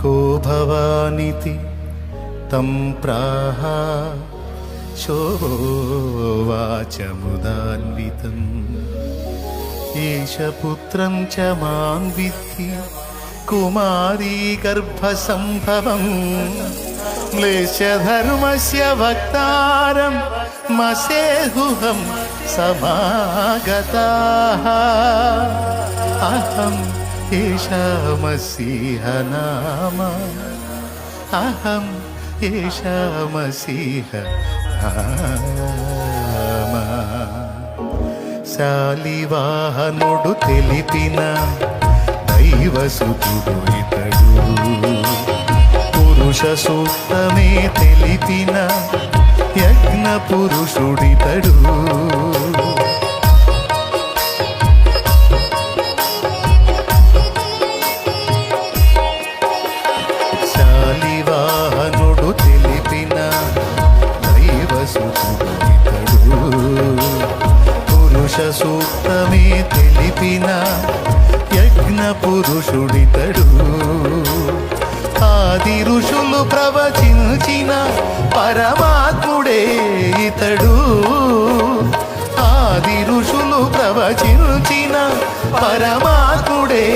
को भवानिति तं प्राह शोवाचमुदान्वितम् एष पुत्रं च मां विद्धि कुमारी गर्भसम्भवम् म्लेच्छधर्मस्य वक्तारं मसेहुहं समागताः अहम् एषमसीह नाम अहम् एषमसीह నామ శాలివాహనుడు తెలిపిన దైవసుతుడు ఇతడు పురుష సూక్తమే తెలిపిన యజ్ఞ పురుషుడితడు సూక్తమే తెలిపిన యజ్ఞ పురుషుడితడు. ఆది ఋషులు ప్రవచించిన పరమాత్ముడే ఇతడు. ఆది ఋషులు ప్రవచించిన పరమాత్ముడే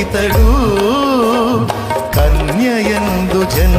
ఇతడు.